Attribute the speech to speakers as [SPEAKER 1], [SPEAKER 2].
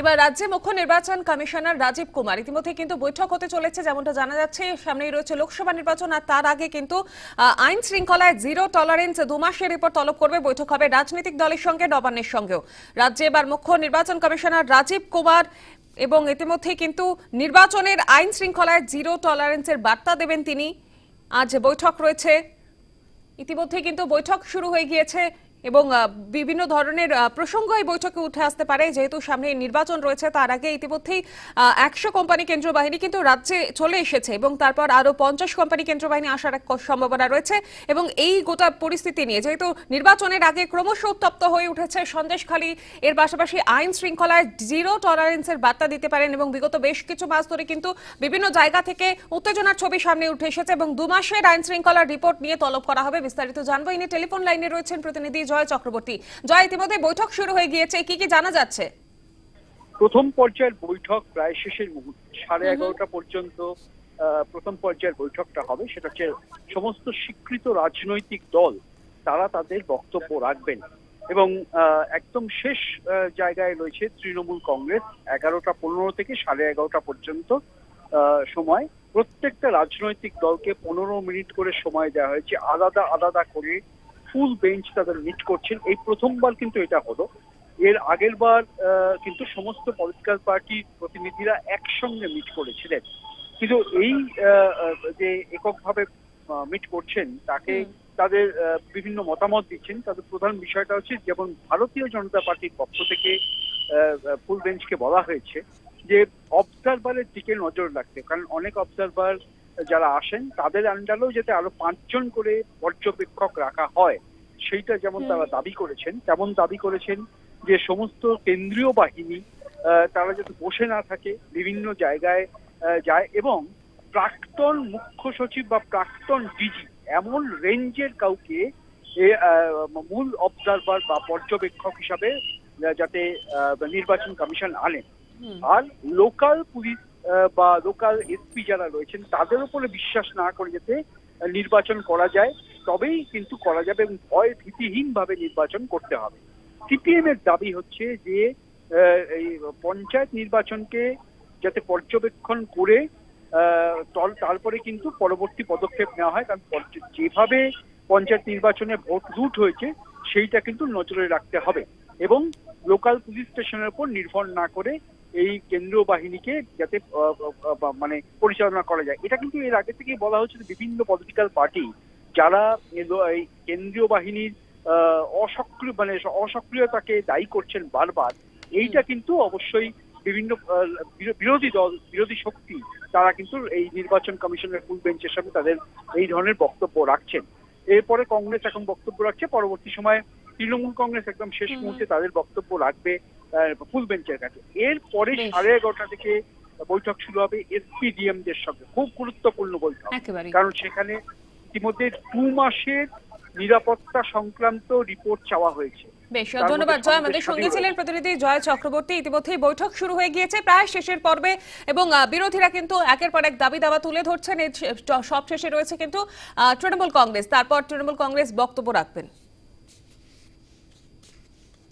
[SPEAKER 1] এবার রাজ্যে মুখ্য নির্বাচন কমিশনার রাজীব কুমার। ইতিমধ্যে কিন্তু বৈঠক হতে চলেছে, যেমনটা জানা যাচ্ছে। সামনেই রয়েছে লোকসভা নির্বাচন, আর তার আগে কিন্তু আইন শৃঙ্খলায় জিরো টলারেন্স দু মাসের রিপোর্ট তলব করবে বৈঠক হবে রাজনৈতিক দলের সঙ্গে, নবান্নের সঙ্গেও। রাজ্যে এবার মুখ্য নির্বাচন কমিশনার রাজীব কুমার এবং ইতিমধ্যেই কিন্তু নির্বাচনের আইন শৃঙ্খলায় জিরো টলারেন্সের বার্তা দেবেন তিনি। আজ বৈঠক রয়েছে। ইতিমধ্যে কিন্তু বৈঠক শুরু হয়ে গিয়েছে। এবং বিভিন্ন ধরনের প্রসঙ্গ এই বৈঠকে উঠে আসতে পারে। যেহেতু সামনে নির্বাচন রয়েছে, তার আগে ইতিমধ্যেই একশো কোম্পানি কেন্দ্র বাহিনী কিন্তু রাজ্যে চলে এসেছে এবং তারপর আরও পঞ্চাশ কোম্পানি কেন্দ্র বাহিনী আসার এক সম্ভাবনা রয়েছে এবং এই গোটা পরিস্থিতি নিয়ে, যেহেতু নির্বাচনের আগে ক্রমশ উত্তপ্ত হয়ে উঠেছে সন্দেশখালী এর পাশাপাশি আইন শৃঙ্খলায় জিরো টলারেন্সের বার্তা দিতে পারেন এবং বিগত বেশ কিছু মাস ধরে কিন্তু বিভিন্ন জায়গা থেকে উত্তেজনার ছবি সামনে উঠে এসেছে এবং দু মাসের আইন শৃঙ্খলার রিপোর্ট নিয়ে তলব করা হবে, বিস্তারিত জানব। ইনি টেলিফোন লাইনে রয়েছেন, প্রতিনিধি জয় চক্রবর্তী। জয় ইতিমধ্যে বৈঠক শুরু হয়ে গিয়েছে। কি কি জানা যাচ্ছে?
[SPEAKER 2] প্রথম পর্যায়ের বৈঠক প্রায় শেষের মুহূর্তে সাড়ে এগারোটা পর্যন্ত প্রথম পর্যায়ের বৈঠকটা হবে। সেটা হচ্ছে সমস্ত স্বীকৃত রাজনৈতিক দল তারা তাদের বক্তব্য রাখবেন। এবং একদম শেষ জায়গায় রয়েছে তৃণমূল কংগ্রেস এগারোটা পনেরো থেকে সাড়ে এগারোটা পর্যন্ত আহ, সময়। প্রত্যেকটা রাজনৈতিক দলকে পনেরো মিনিট করে সময় দেওয়া হয়েছে। আলাদা আলাদা করে ফুল বেঞ্চ তাদের মিট করছেন। এই প্রথমবার কিন্তু এটা হলো। এর আগের বার কিন্তু সমস্ত পলিটিক্যাল পার্টির প্রতিনিধিরা একসঙ্গে মিট করেছিলেন। কিন্তু এই যে এককভাবে মিট করছেন তাকে তাদের বিভিন্ন মতামত দিচ্ছেন। তাদের প্রধান বিষয়টা হচ্ছে যেমন ভারতীয় জনতা পার্টির পক্ষ থেকে ফুল বেঞ্চকে বলা হয়েছে যে অবজারভারের দিকে নজর রাখতে। কারণ অনেক অবজারভার যারা আসেন তাদের আন্ডারেও যাতে আরও পাঁচজন করে পর্যবেক্ষক রাখা হয় সেইটা যেমন তারা দাবি করেছেন তেমন দাবি করেছেন যে সমস্ত কেন্দ্রীয় বাহিনী তারা যাতে বসে না থাকে বিভিন্ন জায়গায় যায় এবং প্রাক্তন মুখ্য সচিব বা প্রাক্তন ডিজি এমন রেঞ্জের কাউকে মূল অবজারভার বা পর্যবেক্ষক হিসাবে যাতে নির্বাচন কমিশন আনে আর লোকাল পুলিশ বা লোকাল এসপি যারা রয়েছেন, তাদের উপরে বিশ্বাস না করে যাতে নির্বাচন করা যায়, তবেই কিন্তু করা যাবে এবং ভয় ভীতিহীন ভাবে নির্বাচন করতে হবে। সিপিএম এর দাবি হচ্ছে যে পঞ্চায়েত নির্বাচনকে যাতে পর্যবেক্ষণ করে তারপরে কিন্তু পরবর্তী পদক্ষেপ নেওয়া হয়, কারণ যেভাবে পঞ্চায়েত নির্বাচনে ভোট লুট হয়েছে, সেইটা কিন্তু নজরে রাখতে হবে এবং লোকাল পুলিশ স্টেশনের উপর নির্ভর না করে এই কেন্দ্রীয় বাহিনীকে যাতে মানে পরিচালনা করা যায়। এটা কিন্তু এর আগে থেকেই বলা হচ্ছে বিভিন্ন পলিটিক্যাল পার্টি যারা এই কেন্দ্রীয় বাহিনীর অসক্রিয় মানে অসক্রিয়তাকে দায়ী করছেন বারবার। এইটা কিন্তু অবশ্যই বিভিন্ন বিরোধী দল বিরোধী শক্তি তারা কিন্তু এই নির্বাচন কমিশনের ফুল বেঞ্চের সামনে তাদের এই ধরনের বক্তব্য রাখছেন। এরপরে কংগ্রেস এখন বক্তব্য রাখছে। পরবর্তী সময় তৃণমূল কংগ্রেস একদম শেষ। মুহূর্তে তাদের বক্তব্য রাখবে। ফুল বেঞ্চের কাছে। এরপরে
[SPEAKER 1] বেশ।
[SPEAKER 2] সাড়ে এগারোটা থেকে বৈঠক শুরু হবে এসপিডিএম দের সঙ্গে। খুব গুরুত্বপূর্ণ বৈঠক। কারণ সেখানে ইতিমধ্যে দু মাসের নিরাপত্তা সংক্রান্ত রিপোর্ট চাওয়া হয়েছে।
[SPEAKER 1] বেশ ধন্যবাদ জয়। আমাদের সঙ্গে ছিলেন প্রতিনিধি জয় চক্রবর্তী। ইতিমধ্যেই বৈঠক শুরু হয়ে গিয়েছে প্রায় শেষের পর্বে। এবং বিরোধীরা কিন্তু একের পর এক দাবি দাবা তুলে ধরছেন। সব শেষে রয়েছে কিন্তু তৃণমূল কংগ্রেস। তারপর তৃণমূল কংগ্রেস বক্তব্য রাখবেন।